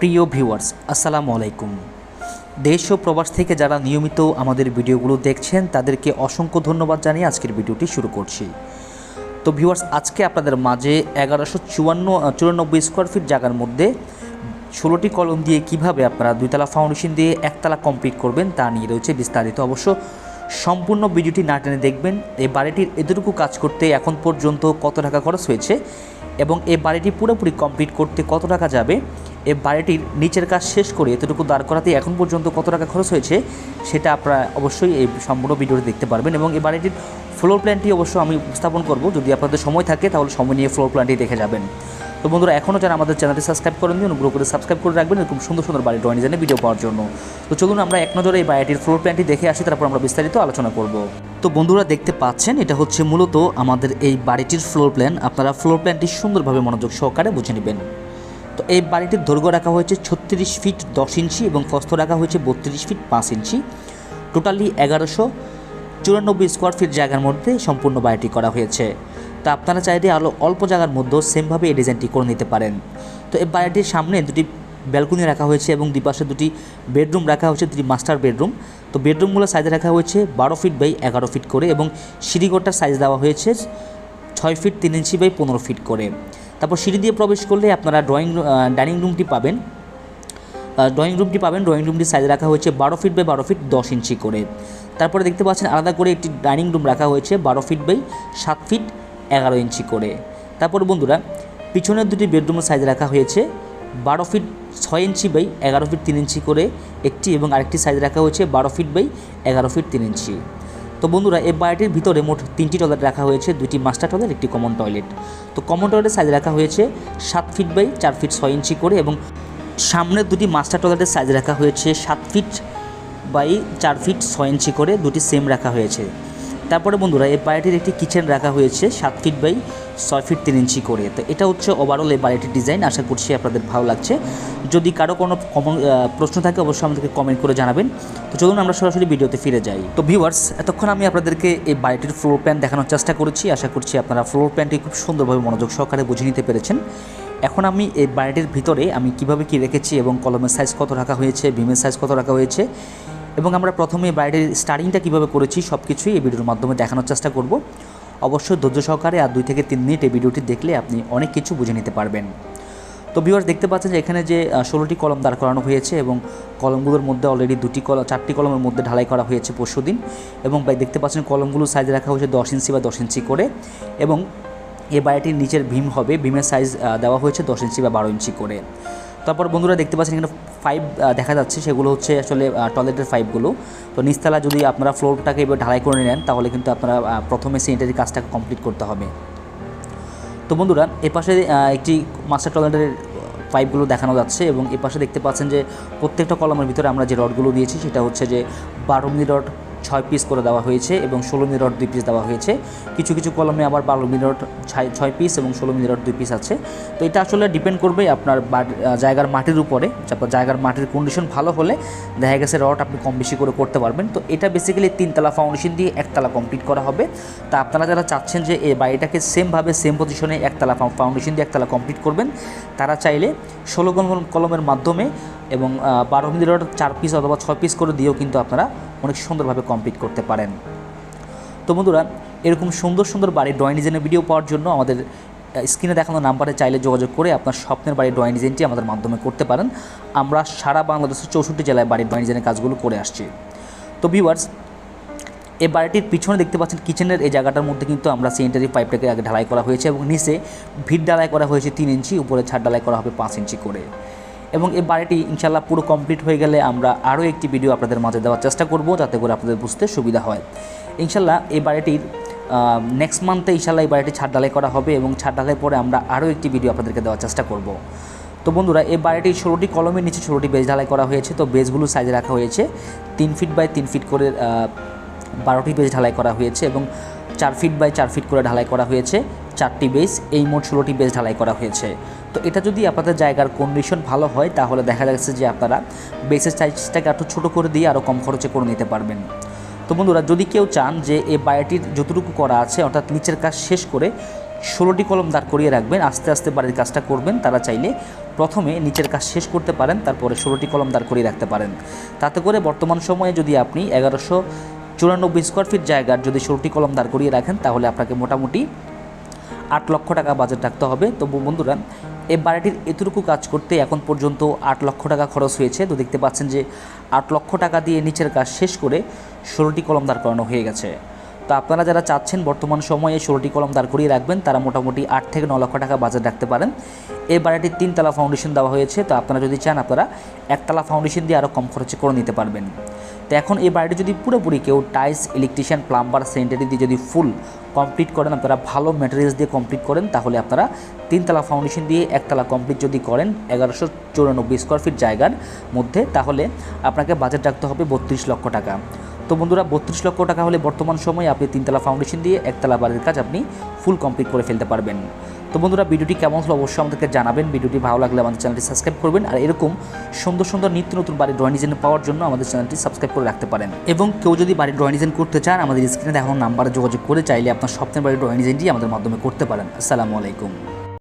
প্রিয় ভিউয়ার্স, আসসালামু আলাইকুম। দেশ ও প্রবাস থেকে যারা নিয়মিত আমাদের ভিডিওগুলো দেখছেন, তাদেরকে অসংখ্য ধন্যবাদ জানিয়ে আজকের ভিডিওটি শুরু করছি। তো ভিউয়ার্স, আজকে আপনাদের মাঝে এগারোশো চুয়ান্ন চুরানব্বই স্কোয়ার ফিট জায়গার মধ্যে ষোলোটি কলম দিয়ে কীভাবে আপনারা দুইতলা ফাউন্ডেশন দিয়ে একতলা কমপ্লিট করবেন তা নিয়ে রয়েছে বিস্তারিত। অবশ্য সম্পূর্ণ ভিডিওটি না টেনে দেখবেন এই বাড়িটির এতটুকু কাজ করতে এখন পর্যন্ত কত টাকা খরচ হয়েছে এবং এই বাড়িটি পুরোপুরি কমপ্লিট করতে কত টাকা যাবে এই বাড়িটির নিচের কাজ শেষ করে এতটুকু দাঁড় করাতে এখন পর্যন্ত কত টাকা খরচ হয়েছে, সেটা আপনারা অবশ্যই এই সম্পূর্ণ ভিডিওটি দেখতে পারবেন এবং এই বাড়িটির ফ্লোর প্ল্যানটি অবশ্য আমি উপস্থাপন করব। যদি আপনাদের সময় থাকে, তাহলে সময় নিয়ে ফ্লোর প্ল্যানটি দেখে যাবেন। তো বন্ধুরা, এখনও যারা আমাদের চ্যানেলটি সাবস্ক্রাইব করেন অনুগ্রহ করে সাবস্ক্রাইব করে রাখবেন এরকম সুন্দর সুন্দর বাড়ি ড্রয়িং ডিজাইনের ভিডিও পাওয়ার জন্য। তো চলুন আমরা এক নজরে এই বাড়িটির ফ্লোর প্ল্যানটি দেখে আসি, তারপর আমরা বিস্তারিত আলোচনা করব। তো বন্ধুরা, দেখতে পাচ্ছেন, এটা হচ্ছে মূলত আমাদের এই বাড়িটির ফ্লোর প্ল্যান আপনারা ফ্লোর প্ল্যানটি সুন্দরভাবে মনোযোগ সহকারে বুঝে নেবেন। তো এই বাড়িটির দৈর্ঘ্য রাখা হয়েছে ছত্রিশ ফিট দশ ইঞ্চি এবং ফস্ত রাখা হয়েছে বত্রিশ ফিট পাঁচ ইঞ্চি। টোটালি এগারোশো চুরানব্বই স্কোয়ার ফিট জায়গার মধ্যে সম্পূর্ণ বাড়িটি করা হয়েছে। তা আপনারা চাইলে আরও অল্প জায়গার মধ্যেও সেমভাবে এই ডিজাইনটি করে নিতে পারেন। তো এই বাড়িটির সামনে দুটি ব্যালকনি রাখা হয়েছে এবং দুপাশে দুটি বেডরুম রাখা হয়েছে, দুটি মাস্টার বেডরুম তো বেডরুমগুলো সাইজে রাখা হয়েছে বারো ফিট বাই এগারো ফিট করে এবং সিঁড়িঘরটার সাইজ দেওয়া হয়েছে ছয় ফিট তিন ইঞ্চি বাই পনেরো ফিট করে। তারপর সিঁড়ি দিয়ে প্রবেশ করলে আপনারা ড্রয়িং ডাইনিং রুমটি পাবেন। ড্রয়িং রুমটি পাবেন। ড্রয়িং রুমটি সাইজ রাখা হয়েছে বারো ফিট বাই বারো ফিট দশ ইঞ্চি করে। তারপরে দেখতে পাচ্ছেন আলাদা করে একটি ডাইনিং রুম রাখা হয়েছে বারো ফিট বাই সাত ফিট এগারো ইঞ্চি করে। তারপর বন্ধুরা, পিছনের দুটি বেডরুমের সাইজ রাখা হয়েছে বারো ফিট ছয় ইঞ্চি বাই এগারো ফিট তিন ইঞ্চি করে একটি এবং আরেকটি সাইজ রাখা হয়েছে বারো ফিট বাই এগারো ফিট তিন ইঞ্চি। তো বন্ধুরা, এই বাড়িটির ভিতরে মোট তিনটি টয়লেট রাখা হয়েছে দুটি মাস্টার টয়লেট, একটি কমন টয়লেট তো কমন টয়লেটের সাইজ রাখা হয়েছে সাত ফিট বাই চার ফিট ছয় ইঞ্চি করে এবং সামনের দুটি মাস্টার টয়লেটের সাইজ রাখা হয়েছে সাত ফিট বাই চার ফিট ছয় ইঞ্চি করে, দুটি সেম রাখা হয়েছে। তারপরে বন্ধুরা, এই বাড়িটির একটি কিচেন রাখা হয়েছে, সাত ফিট বাই ছয় ফিট তিন ইঞ্চি করে। তো এটা হচ্ছে ওভারঅল এই বাড়িটির ডিজাইন আশা করছি আপনাদের ভালো লাগছে। যদি কারও কোনো কমন প্রশ্ন থাকে, অবশ্যই আমাদেরকে কমেন্ট করে জানাবেন। তো চলুন আমরা সরাসরি ভিডিওতে ফিরে যাই। তো ভিউয়ার্স এতক্ষণ আমি আপনাদেরকে এই বাড়িটির ফ্লোর প্ল্যান দেখানোর চেষ্টা করেছি। আশা করছি আপনারা ফ্লোর প্ল্যানটি খুব সুন্দরভাবে মনোযোগ সহকারে বুঝে নিতে পেরেছেন। এখন আমি এই বাড়িটির ভিতরে আমি কীভাবে কি রেখেছি এবং কলমের সাইজ কত রাখা হয়েছে বিমের সাইজ কত রাখা হয়েছে এবং আমরা প্রথমে বাড়িটির স্টার্টিংটা কীভাবে করেছি সব কিছুই এই ভিডিওর মাধ্যমে দেখানোর চেষ্টা করব। অবশ্যই ধৈর্য সহকারে আর দুই থেকে তিন মিনিট এই ভিডিওটি দেখলে আপনি অনেক কিছু বুঝে নিতে পারবেন। তো ভিউয়ার্স দেখতে পাচ্ছেন যে এখানে যে ষোলোটি কলম দাঁড় করানো হয়েছে এবং কলমগুলোর মধ্যে অলরেডি দুটি কলম চারটি কলমের মধ্যে ঢালাই করা হয়েছে পরশু দিন এবং দেখতে পাচ্ছেন কলমগুলো সাইজ রাখা হয়েছে দশ ইঞ্চি বা দশ ইঞ্চি করে এবং এ বাড়িটির নিচের ভীম হবে, ভীমের সাইজ দেওয়া হয়েছে দশ ইঞ্চি বা বারো ইঞ্চি করে। তারপর বন্ধুরা দেখতে পাচ্ছেন এখানে ফাইভ দেখা যাচ্ছে, সেগুলো হচ্ছে আসলে টয়লেটের পাইপগুলো তো নিচতলা যদি আপনারা ফ্লোরটাকে এবার ঢালাই করে নেন, তাহলে কিন্তু আপনারা প্রথমে স্যানিটারি কাজটাকে কমপ্লিট করতে হবে। তো বন্ধুরা, এ পাশে একটি মাস্টার টয়লেটের পাইপগুলো দেখানো যাচ্ছে এবং এ পাশে দেখতে পাচ্ছেন যে প্রত্যেকটা কলমের ভিতরে আমরা যে রডগুলো দিয়েছি, সেটা হচ্ছে যে বারো রড ছয় পিস করে দেওয়া হয়েছে এবং ষোলো রড দুই পিস দেওয়া হয়েছে। কিছু কিছু কলমে আবার বারো রড ছয় ছয় পিস এবং ষোলো রড দুই পিস আছে। তো এটা আসলে ডিপেন্ড করবে আপনার জায়গার মাটির উপরে। আপনার জায়গার মাটির কন্ডিশন ভালো হলে দেখা গেছে রড আপনি কম বেশি করে করতে পারবেন। তো এটা বেসিক্যালি তিনতলা ফাউন্ডেশন দিয়ে একতলা কমপ্লিট করা হবে। তা আপনারা যারা চাচ্ছেন যে এই বাড়িটাকে সেমভাবে সেম পজিশনে একতলা ফাউন্ডেশন দিয়ে একতলা কমপ্লিট করবেন, তারা চাইলে ষোলো কলমের মাধ্যমে এবং বারো মিলি রড চার পিস অথবা ছয় পিস করে দিয়েও কিন্তু আপনারা অনেক সুন্দরভাবে কমপ্লিট করতে পারেন। তো বন্ধুরা, এরকম সুন্দর সুন্দর বাড়ির ড্রয়িং ডিজাইনের ভিডিও পাওয়ার জন্য আমাদের স্ক্রিনে দেখানো নাম্বারে চাইলে যোগাযোগ করে আপনার স্বপ্নের বাড়ির ড্রয়িং ডিজাইনটি আমাদের মাধ্যমে করতে পারেন। আমরা সারা বাংলাদেশের চৌষট্টি জেলায় বাড়ির ড্রয়িং ডিজাইনের কাজগুলো করে আসছি। তো ভিউয়ার্স এই বাড়িটির পিছনে দেখতে পাচ্ছেন কিচেনের এই জায়গাটার মধ্যে কিন্তু আমরা সেন্টারি পাইপটাকে আগে ঢালাই করা হয়েছে এবং নিচে ভিড় ঢালাই করা হয়েছে তিন ইঞ্চি, উপরে ছাদ ঢালাই করা হবে পাঁচ ইঞ্চি করে। এবং এই বাড়িটি ইনশাল্লাহ পুরো কমপ্লিট হয়ে গেলে আমরা আরও একটি ভিডিও আপনাদের মাঝে দেওয়ার চেষ্টা করব, যাতে করে আপনাদের বুঝতে সুবিধা হয়। ইনশাল্লাহ এই বাড়িটির নেক্সট মান্থে ইনশাল্লাহ এই বাড়িটি ছাদ ডালাই করা হবে এবং ছাদ ডালাই পরে আমরা আরও একটি ভিডিও আপনাদেরকে দেওয়ার চেষ্টা করব। তো বন্ধুরা, এই বাড়িটি ষোলোটি কলমের নিচে ষোলোটি বেজ ঢালাই করা হয়েছে। তো বেজগুলো সাইজে রাখা হয়েছে। তিন ফিট বাই তিন ফিট করে বারোটি বেজ ঢালাই করা হয়েছে এবং চার ফিট বাই চার ফিট করে ঢালাই করা হয়েছে। চারটি বেস এই মোট ষোলোটি বেস ঢালাই করা হয়েছে। তো এটা যদি আপনাদের জায়গার কন্ডিশন ভালো হয়, তাহলে দেখা যাচ্ছে যে আপনারা বেসের সাইজটাকে একটু ছোটো করে দিয়ে আরও কম খরচে করে নিতে পারবেন। তো বন্ধুরা, যদি কেউ চান যে এই বাড়িটির যতটুকু করা আছে, অর্থাৎ নিচের কাজ শেষ করে ষোলোটি কলম দাঁড় করিয়ে রাখবেন, আস্তে আস্তে বাড়ির কাজটা করবেন, তারা চাইলে প্রথমে নিচের কাজ শেষ করতে পারেন, তারপরে ষোলোটি কলম দাঁড় করিয়ে রাখতে পারেন। তাতে করে বর্তমান সময়ে যদি আপনি এগারোশো চুরানব্বই স্কোয়ার ফিট জায়গার যদি ষোলোটি কলম দাঁড় করিয়ে রাখেন, তাহলে আপনাকে মোটামুটি আট লক্ষ টাকা বাজেট রাখতে হবে। তো বন্ধুরা, এই বাড়িটির এতটুকু কাজ করতে এখন পর্যন্ত আট লক্ষ টাকা খরচ হয়েছে। তো দেখতে পাচ্ছেন যে আট লক্ষ টাকা দিয়ে নিচের কাজ শেষ করে ষোলোটি কলম দাঁড় করানো হয়ে গেছে। তো আপনারা যারা চাচ্ছেন বর্তমান সময়ে ষোলোটি কলম দাঁড় করিয়ে রাখবেন, তারা মোটামুটি আট থেকে ন লক্ষ টাকা বাজেট রাখতে পারেন। এই বাড়িটির তিনতলা ফাউন্ডেশন দেওয়া হয়েছে। তো আপনারা যদি চান, আপনারা একতলা ফাউন্ডেশন দিয়ে আরও কম খরচে করে নিতে পারবেন। তো এখন এই বাড়িটি যদি পুরোপুরি কেউ টাইলস ইলেকট্রিশিয়ান প্লাম্বার সেন্টারি দিয়ে যদি ফুল কমপ্লিট করেন, আপনারা ভালো ম্যাটেরিয়ালস দিয়ে কমপ্লিট করেন, তাহলে আপনারা তিনতলা ফাউন্ডেশন দিয়ে একতলা কমপ্লিট যদি করেন, এগারোশো চৌরানব্বই স্কোয়ার ফিট জায়গার মধ্যে, তাহলে আপনাকে বাজেট রাখতে হবে বত্রিশ লক্ষ টাকা। তো বন্ধুরা, বত্রিশ লক্ষ টাকা হলে বর্তমান সময়ে আপনি তিনতলা ফাউন্ডেশন দিয়ে একতলা বাড়ির কাজ আপনি ফুল কমপ্লিট করে ফেলতে পারবেন। তো বন্ধুরা, ভিডিওটি কেমন হলো অবশ্যই আমাদেরকে জানাবেন। ভিডিওটি ভালো লাগলে আমাদের চ্যানেলটি সাবস্ক্রাইব করবেন। আর এরকম সুন্দর সুন্দর নিত্য নতুন বাড়ির ড্রয়িং ডিজাইন পাওয়ার জন্য আমাদের চ্যানেলটি সাবস্ক্রাইব করে রাখতে পারেন। এবং কেউ যদি বাড়ির ড্রয়িং ডিজাইন করতে চান, আমাদের স্ক্রিনে দেখানো নাম্বারে যোগাযোগ করে চাইলে আপনার স্বপ্নের বাড়ির ড্রয়িং ডিজাইনটি আমাদের মাধ্যমে করতে পারেন। আসসালামু আলাইকুম।